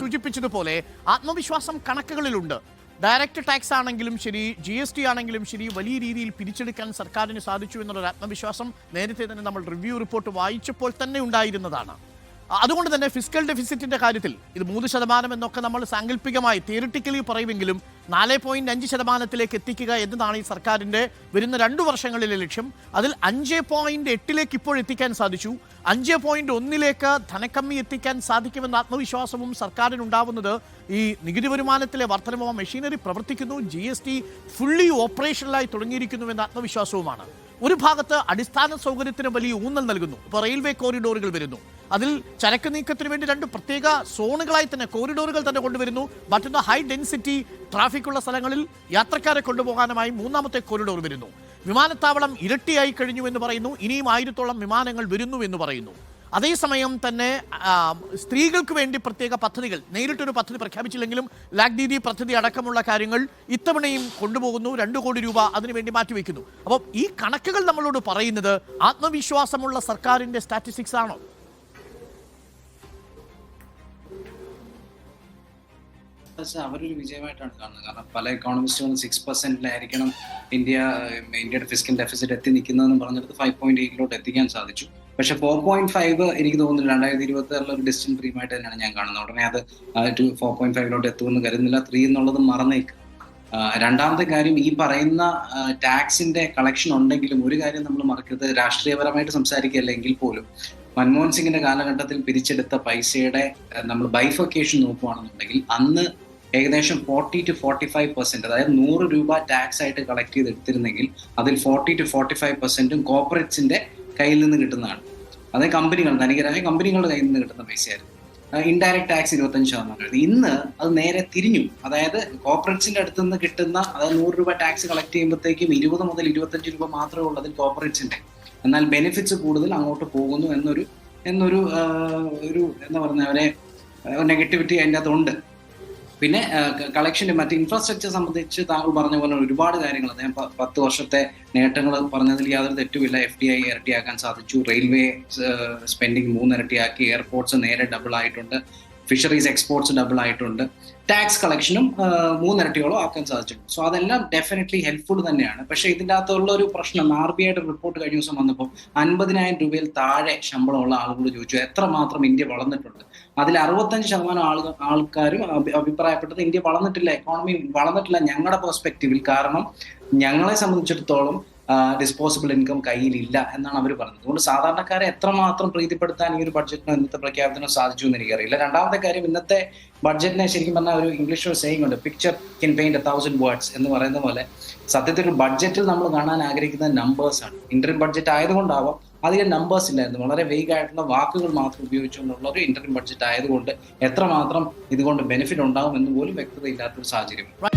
സൂചിപ്പിച്ചതുപോലെ ആത്മവിശ്വാസം കണക്കുകളിലുണ്ട്. Direct tax ആണെങ്കിലും ശരി ജി എസ് ടി ആണെങ്കിലും ശരി വലിയ രീതിയിൽ പിരിച്ചെടുക്കാൻ സർക്കാരിന് സാധിച്ചു എന്നുള്ളൊരു ആത്മവിശ്വാസം നേരത്തെ തന്നെ നമ്മൾ റിവ്യൂ റിപ്പോർട്ട് വായിച്ചപ്പോൾ തന്നെ ഉണ്ടായിരുന്നതാണ്. അതുകൊണ്ട് തന്നെ ഫിസിക്കൽ ഡെഫിസിറ്റിന്റെ കാര്യത്തിൽ ഇത് മൂന്ന് ശതമാനം എന്നൊക്കെ നമ്മൾ സാങ്കല്പികമായി തിയറിറ്റിക്കലി പറയുമെങ്കിലും നാല് പോയിന്റ് അഞ്ച് ശതമാനത്തിലേക്ക് എത്തിക്കുക എന്നതാണ് ഈ സർക്കാരിന്റെ വരുന്ന രണ്ടു വർഷങ്ങളിലെ ലക്ഷ്യം. അതിൽ അഞ്ച് പോയിന്റ് എട്ടിലേക്ക് ഇപ്പോൾ എത്തിക്കാൻ സാധിച്ചു. അഞ്ച് പോയിന്റ് ഒന്നിലേക്ക് ധനക്കമ്മി എത്തിക്കാൻ സാധിക്കുമെന്ന ആത്മവിശ്വാസവും സർക്കാരിന് ഉണ്ടാവുന്നത് ഈ നികുതി വരുമാനത്തിലെ വർധനമോ മെഷീനറി പ്രവർത്തിക്കുന്നു ജി എസ് ടി ഫുള്ളി ഓപ്പറേഷനിലായി തുടങ്ങിയിരിക്കുന്നു എന്ന ആത്മവിശ്വാസവുമാണ്. ഒരു ഭാഗത്ത് അടിസ്ഥാന സൗകര്യത്തിന് വലിയ ഊന്നൽ നൽകുന്നു. ഇപ്പോൾ റെയിൽവേ കോറിഡോറുകൾ വരുന്നു. അതിൽ ചരക്ക് നീക്കത്തിന് വേണ്ടി രണ്ട് പ്രത്യേക സോണുകളായി തന്നെ കോറിഡോറുകൾ തന്നെ കൊണ്ടുവരുന്നു. മറ്റൊന്ന് ഹൈ ഡെൻസിറ്റി ട്രാഫിക് ഉള്ള സ്ഥലങ്ങളിൽ യാത്രക്കാരെ കൊണ്ടുപോകാനുമായി മൂന്നാമത്തെ കോറിഡോർ വരുന്നു. വിമാനത്താവളം ഇരട്ടിയായി കഴിഞ്ഞു എന്ന് പറയുന്നു. ഇനിയും ആയിരത്തോളം വിമാനങ്ങൾ വരുന്നു എന്ന് പറയുന്നു. അതേസമയം തന്നെ സ്ത്രീകൾക്ക് വേണ്ടി പ്രത്യേക പദ്ധതികൾ നേരിട്ടൊരു പദ്ധതി പ്രഖ്യാപിച്ചില്ലെങ്കിലും ലാഗ് ദീദി പദ്ധതി അടക്കമുള്ള കാര്യങ്ങൾ ഇത്തവണയും കൊണ്ടുപോകുന്നു. രണ്ടു കോടി രൂപ അതിനുവേണ്ടി മാറ്റിവെക്കുന്നു. അപ്പം ഈ കണക്കുകൾ നമ്മളോട് പറയുന്നത് ആത്മവിശ്വാസമുള്ള സർക്കാരിന്റെ സ്റ്റാറ്റിസ്റ്റിക്സ് ആണോ? പക്ഷേ അവരൊരു വിജയമായിട്ടാണ് കാണുന്നത്. കാരണം പല എക്കോണമിസ്റ്റുകളും സിക്സ് പെർസെന്റിലായിരിക്കണം ഇന്ത്യ ഇന്ത്യയുടെ ഫിസിക്കൽ ഡെഫിസിറ്റ് എത്തി നിൽക്കുന്നതെന്ന് പറഞ്ഞിടത്ത് ഫൈവ് പോയിന്റ് എയ്റ്റിലോട്ട് എത്തിക്കാൻ സാധിച്ചു. പക്ഷെ ഫോർ പോയിന്റ് ഫൈവ് എനിക്ക് തോന്നുന്നില്ല. രണ്ടായിരത്തി ഇരുപത്തി ആറിലെ ഒരു ഡിസ്റ്റൻസ് ഫ്രീമായിട്ട് തന്നെയാണ് ഞാൻ കാണുന്നത്. ഉടനെ അത് ടു ഫോർ പോയിന്റ് ഫൈവിലോട്ട് എത്തുമെന്ന് കരുതുന്നില്ല. ത്രീ എന്നുള്ളത് മറന്നേക്ക്. രണ്ടാമത്തെ കാര്യം ഈ പറയുന്ന ടാക്സിന്റെ കളക്ഷൻ ഉണ്ടെങ്കിലും ഒരു കാര്യം നമ്മൾ മറക്കരുത്. രാഷ്ട്രീയപരമായിട്ട് സംസാരിക്കുകയല്ലെങ്കിൽ പോലും മൻമോഹൻ സിംഗിന്റെ കാലഘട്ടത്തിൽ പിരിച്ചെടുത്ത പൈസയുടെ നമ്മൾ ബൈഫൊക്കേഷൻ നോക്കുകയാണെന്നുണ്ടെങ്കിൽ അന്ന് ഏകദേശം forty two forty five percent അതായത് നൂറ് രൂപ ടാക്സ് ആയിട്ട് കളക്ട് ചെയ്തെടുത്തിരുന്നെങ്കിൽ അതിൽ ഫോർട്ടി ടു ഫോർട്ടി ഫൈവ് പെർസെന്റും കോർപ്പറേറ്റ്സിന്റെ കയ്യിൽ നിന്ന് കിട്ടുന്നതാണ്. അതായത് കമ്പനികൾ ധനികരായ കമ്പനികളുടെ കയ്യിൽ നിന്ന് കിട്ടുന്ന പൈസയായിരുന്നു. ഇൻഡയറക്ട് ടാക്സ് ഇരുപത്തഞ്ച് ശതമാനമായിരുന്നു ഇന്ന് അത് നേരെ തിരിഞ്ഞു. അതായത് കോർപ്പറേറ്റ്സിന്റെ അടുത്ത് നിന്ന് കിട്ടുന്ന അതായത് നൂറ് രൂപ ടാക്സ് കളക്ട് ചെയ്യുമ്പോഴത്തേക്കും ഇരുപത് മുതൽ ഇരുപത്തഞ്ച് രൂപ മാത്രമേ ഉള്ളൂ അതിൽ കോർപ്പറേറ്റ്സിന്റെ എന്നാൽ ബെനിഫിറ്റ്സ് കൂടുതൽ അങ്ങോട്ട് പോകുന്നു എന്നൊരു എന്നൊരു ഒരു എന്താ പറയുക അവരെ നെഗറ്റിവിറ്റി അതിന്റെ അകത്തുണ്ട്. പിന്നെ കളക്ഷന്റെ മറ്റ് ഇൻഫ്രാസ്ട്രക്ചർ സംബന്ധിച്ച് താങ്കൾ പറഞ്ഞ പോലെ ഒരുപാട് കാര്യങ്ങൾ അദ്ദേഹം പത്ത് വർഷത്തെ നേട്ടങ്ങൾ പറഞ്ഞതിൽ യാതൊരു തെറ്റുമില്ല. എഫ് ഡി ഐ ഇരട്ടിയാക്കാൻ സാധിച്ചു. റെയിൽവേ സ്പെൻഡിങ് മൂന്നിരട്ടിയാക്കി. എയർപോർട്ട്സ് നേരെ ഡബിൾ ആയിട്ടുണ്ട്. ഫിഷറീസ് എക്സ്പോർട്സ് ഡബിൾ ആയിട്ടുണ്ട്. ടാക്സ് കളക്ഷനും മൂന്നിരട്ടിയോളം ആക്കാൻ സാധിച്ചിട്ടുണ്ട്. സോ അതെല്ലാം ഡെഫിനറ്റ്ലി ഹെൽപ്ഫുൾ തന്നെയാണ്. പക്ഷേ ഇതിന്റെ അകത്തുള്ള ഒരു പ്രശ്നം ആർ ബി ഐയുടെ റിപ്പോർട്ട് കഴിഞ്ഞ ദിവസം വന്നപ്പോൾ അൻപതിനായിരം രൂപയിൽ താഴെ ശമ്പളമുള്ള ആളുകൾ ചോദിച്ചു എത്ര മാത്രം ഇന്ത്യ വളർന്നിട്ടുണ്ട്? അതിൽ അറുപത്തഞ്ച് ശതമാനം ആളുകൾ ആൾക്കാരും അഭി- അഭിപ്രായപ്പെട്ടത് ഇന്ത്യ വളർന്നിട്ടില്ല എക്കോണമി വളർന്നിട്ടില്ല ഞങ്ങളുടെ പെർസ്പെക്റ്റീവിൽ കാരണം ഞങ്ങളെ സംബന്ധിച്ചിടത്തോളം ഡിസ്പോസിബിൾ ഇൻകം കയ്യിലില്ല എന്നാണ് അവർ പറഞ്ഞത്. അതുകൊണ്ട് സാധാരണക്കാരെ എത്രമാത്രം പ്രീതിപ്പെടുത്താൻ ഈ ഒരു ബഡ്ജറ്റിനോ ഇന്നത്തെ പ്രഖ്യാപനത്തിനോ സാധിച്ചു എന്ന് എനിക്കറിയില്ല. രണ്ടാമത്തെ കാര്യം ഇന്നത്തെ ബഡ്ജറ്റിനെ ശരിക്കും പറഞ്ഞാൽ ഒരു ഇംഗ്ലീഷ് ഒരു സെയിങ് ഉണ്ട്. Picture can paint thousand words എന്ന് പറയുന്ന പോലെ സത്യത്തിൽ ബഡ്ജറ്റിൽ നമ്മൾ കാണാൻ ആഗ്രഹിക്കുന്ന നമ്പേഴ്സ് ആണ്. ഇന്റർവ്യൂ ബഡ്ജറ്റ് ആയതുകൊണ്ടാവാം അധികം നമ്പേഴ്സ് ഇല്ലായിരുന്നു. വളരെ വെയ്ഗ് ആയിട്ടുള്ള വാക്കുകൾ മാത്രം ഉപയോഗിച്ചുകൊണ്ടുള്ള ഒരു ഇന്റർവ്യൂ ബഡ്ജറ്റ് ആയതുകൊണ്ട് എത്രമാത്രം ഇതുകൊണ്ട് ബെനിഫിറ്റ് ഉണ്ടാകും എന്ന് പോലും വ്യക്തത ഇല്ലാത്തൊരു സാഹചര്യം.